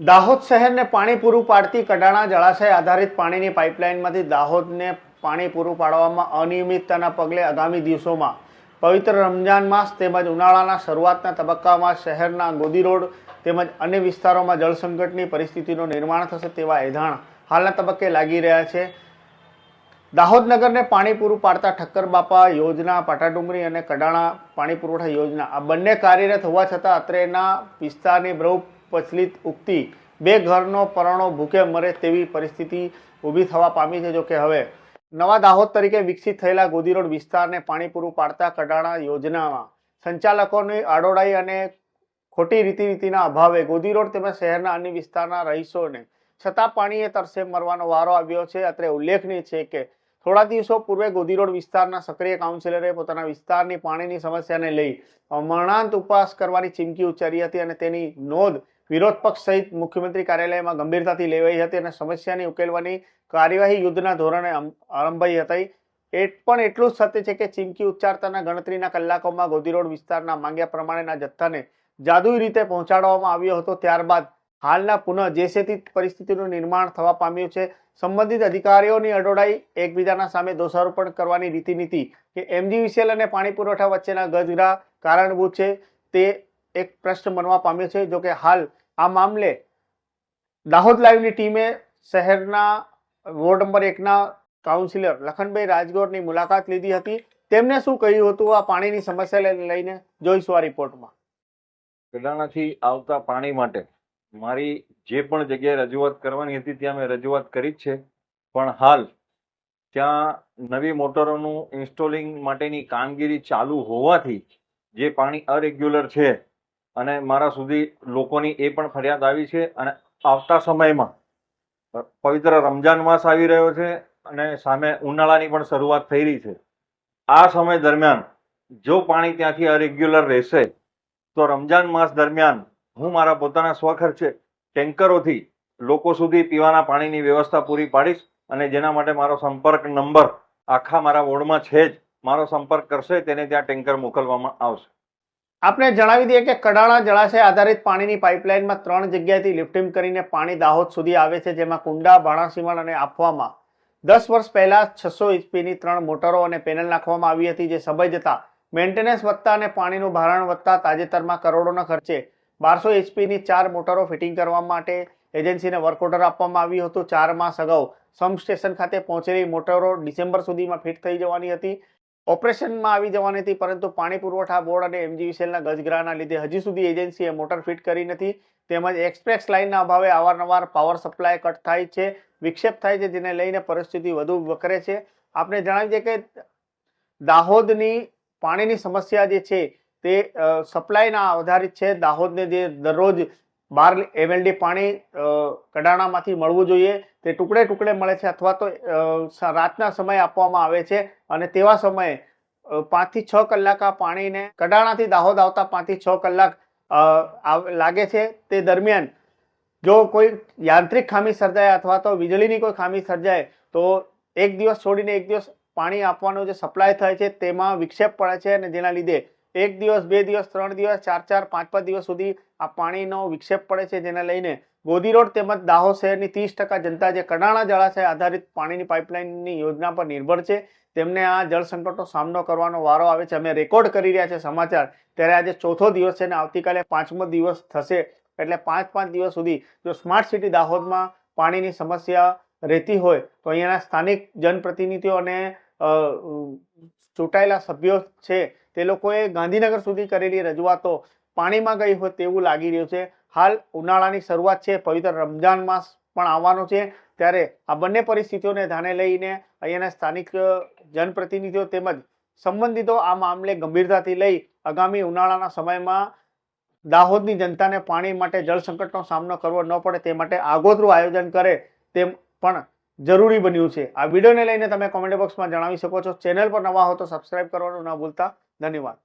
દાહોદ શહેરને પાણી પૂરું પાડતી કડાણા જળાશય આધારિત પાણીની પાઇપલાઇનમાંથી દાહોદને પાણી પૂરું પાડવામાં અનિયમિતતાના પગલે આગામી દિવસોમાં પવિત્ર રમજાન માસ તેમજ ઉનાળાના શરૂઆતના તબક્કામાં શહેરના ગોદી રોડ તેમજ અન્ય વિસ્તારોમાં જળસંકટની પરિસ્થિતિનું નિર્માણ થશે તેવા એધાણ હાલના તબક્કે લાગી રહ્યા છે. દાહોદ નગરને પાણી પૂરું પાડતા ઠક્કર બાપા યોજના, પાટાડુંગરી અને કડાણા પાણી પુરવઠા યોજના આ બંને કાર્યરત હોવા છતાં અત્રેના વિસ્તારની બહુ પ્રચલિત ઉક્તિ, બે ઘરનો પરણો ભૂખે મરે તેવી પરિસ્થિતિ ઊભી થવા પામી છે. જોકે હવે નવા દાહોદ તરીકે વિકસિત થયેલા ગોદી રોડ વિસ્તારને પાણી પૂરું પાડતા કડાણા યોજનામાં સંચાલકોની આડોડાઈ અને ખોટી રીતિ રીતિના અભાવે ગોદી રોડ તેમજ શહેરના અન્ય વિસ્તારના રહીશોને છતાં પાણીએ તરસે મરવાનો વારો આવ્યો છે. અત્રે ઉલ્લેખનીય છે કે થોડા દિવસો પૂર્વે ગોદી રોડ વિસ્તારના સક્રિય કાઉન્સિલરે પોતાના વિસ્તારની પાણીની સમસ્યાને લઈ મરણાંત ઉપવાસ કરવાની ચીમકી ઉચ્ચારી હતી અને તેની નોંધ વિરોધ પક્ષ સહિત મુખ્યમંત્રી કાર્યાલયમાં ગંભીરતાથી લેવાઈ હતી અને સમસ્યાની ઉકેલવાની કાર્યવાહી યુદ્ધના ધોરણે આરંભાઈ હતી. એ પણ એટલું જ સત્ય છે કે ચીમકી ઉચ્ચારતાના ગણતરીના કલાકોમાં ગોદી રોડ વિસ્તારના માંગ્યા પ્રમાણેના જથ્થાને જાદુઈ રીતે પહોંચાડવામાં આવ્યો હતો. ત્યારબાદ હાલના પુનઃ જેસેથી પરિસ્થિતિનું નિર્માણ થવા પામ્યું છે. સંબંધિત અધિકારીઓની અડોડાઈ એકબીજાના સામે દોષારોપણ કરવાની રીતિનીતિ કે એમજીવીસીએલ અને પાણી પુરવઠા વચ્ચેના ગજરા કારણભૂત છે તે એક પ્રશ્ન બનવા પામ્યો છે, જોકે હાલ આ મામલે દાહોદ લાઈવની ટીમે શહેરના વોર્ડ નંબર એકના કાઉન્સિલર લખનભાઈ રાજગોરની મુલાકાત લીધી હતી. તેમને શું કહ્યું હતું આ પાણીની સમસ્યાને લઈને? જોઈશું આ રિપોર્ટમાં. કડાણાથી આવતા પાણી માટે મારી જે પણ જગ્યાએ રજૂઆત કરવાની હતી ત્યાં મેં રજૂઆત કરી જ છે. પણ હાલ ત્યાં નવી મોટરોનું ઇન્સ્ટોલિંગ માટેની કામગીરી ચાલુ હોવાથી જે પાણી અરેગ્યુલર છે અને મારા સુધી લોકોની એ પણ ફરિયાદ આવી છે અને આવતા સમયમાં પવિત્ર રમજાન માસ આવી રહ્યો છે અને સામે ઉનાળાની પણ શરૂઆત થઈ રહી છે. આ સમય દરમિયાન જો પાણી ત્યાંથી અરેગ્યુલર રહેશે, તો રમજાન માસ દરમિયાન હું મારા પોતાના સ્વખર્ચે ટેન્કરોથી લોકો સુધી પીવાના પાણીની વ્યવસ્થા પૂરી પાડીશ અને જેના માટે મારો સંપર્ક નંબર આખા મારા વોર્ડમાં છે જ, મારો સંપર્ક કરશે તેને ત્યાં ટેન્કર મોકલવામાં આવશે. આપણે જણાવી દઈએ કે કડાણા જળાશય આધારિત પાણીની પાઇપલાઇનમાં ત્રણ જગ્યાએથી લિફ્ટિંગ કરીને પાણી દાહોદ સુધી આવે છે, જેમાં કુંડા બાણાસીમણ અને આપવામાં દસ વર્ષ પહેલા છસો એચપીની ત્રણ મોટરો અને પેનલ નાખવામાં આવી હતી, જે સમય જતાં મેન્ટેનન્સ વધતા અને પાણીનું ભારણ વધતા તાજેતરમાં કરોડોના ખર્ચે બારસો એચપીની ચાર મોટરો ફિટિંગ કરવા માટે એજન્સીને વર્ક ઓર્ડર આપવામાં આવ્યું હતું. ચાર માસ અગાઉ સમ સ્ટેશન ખાતે પહોંચેલી મોટરો ડિસેમ્બર સુધીમાં ફિટ થઈ જવાની હતી. ઓપરેશનમાં આવી જવાની હતી, પરંતુ પાણી પુરવઠા બોર્ડ અને એમજીવીસીએલના ગજગ્રાના લીધે હજી સુધી એજન્સીએ મોટર ફિટ કરી નથી. તેમજ એક્સપ્રેસ લાઇનના અભાવે અવારનવાર પાવર સપ્લાય કટ થાય છે, વિક્ષેપ થાય છે, જેને લઈને પરિસ્થિતિ વધુ વકરે છે. આપણે જણાવી દઈએ કે દાહોદની પાણીની સમસ્યા જે છે તે સપ્લાયના આધારિત છે. દાહોદને જે દરરોજ બાર એમએલડી પાણી કડાણામાંથી મળવું જોઈએ. તે ટુકડે ટુકડે મળે છે અથવા તો રાતના સમયે આપવામાં આવે છે. અને તેવા સમયે પાંચથી છ કલાક આ પાણીને કડાણાથી દાહોદ આવતા પાંચથી છ કલાક લાગે છે. તે દરમિયાન, જો કોઈ યાંત્રિક ખામી સર્જાય અથવા તો વીજળીની કોઈ ખામી સર્જાય, તો એક દિવસ છોડીને એક દિવસ પાણી આપવાનો જે સપ્લાય થાય છે, તેમાં વિક્ષેપ પડે છે અને જેના લીધે એક દિવસ, બે દિવસ, ત્રણ દિવસ, ચાર ચાર, પાંચ પાંચ દિવસ સુધી આ પાણીનો વિક્ષેપ પડે છે, જેને લઈને ગોદી રોડ તેમજ દાહોદ શહેરની ત્રીસ ટકા જનતા જે કડાણા જળાશય આધારિત પાણીની પાઇપલાઇનની યોજના પર નિર્ભર છે. તેમને આ જળ સંકટનો સામનો કરવાનો વારો આવે છે. અમે રેકોર્ડ કરી રહ્યા છે સમાચાર. ત્યારે આજે ચોથો દિવસ છે અને આવતીકાલે પાંચમો દિવસ થશે. એટલે પાંચ પાંચ દિવસ સુધી જો સ્માર્ટ સિટી દાહોદમાં પાણીની સમસ્યા રહેતી હોય, તો અહીંયાના સ્થાનિક જનપ્રતિનિધિઓ અને ચૂંટાયેલા સભ્યો છે, તે લોકોએ ગાંધીનગર સુધી કરેલી રજૂઆતો પાણીમાં ગઈ હોય તેવું લાગી રહ્યું છે. હાલ ઉનાળાની શરૂઆત છે, પવિત્ર રમજાન માસ પણ આવવાનો છે. ત્યારે આ બંને પરિસ્થિતિઓને ધ્યાને લઈને અહીંયાના સ્થાનિક જનપ્રતિનિધિઓ તેમજ સંબંધિતો આ મામલે ગંભીરતાથી લઈ આગામી ઉનાળાના સમયમાં દાહોદની જનતાને પાણી માટે જળ સંકટનો સામનો કરવો ન પડે તે માટે આગોતરું આયોજન કરે તેમ પણ જરૂરી બન્યું છે. આ વિડીયોને લઈને તમે કોમેન્ટ બોક્સમાં જણાવી શકો છો. ચેનલ પર નવા હો તો સબસ્ક્રાઇબ કરવાનું ન ભૂલતા. ધન્યવાદ.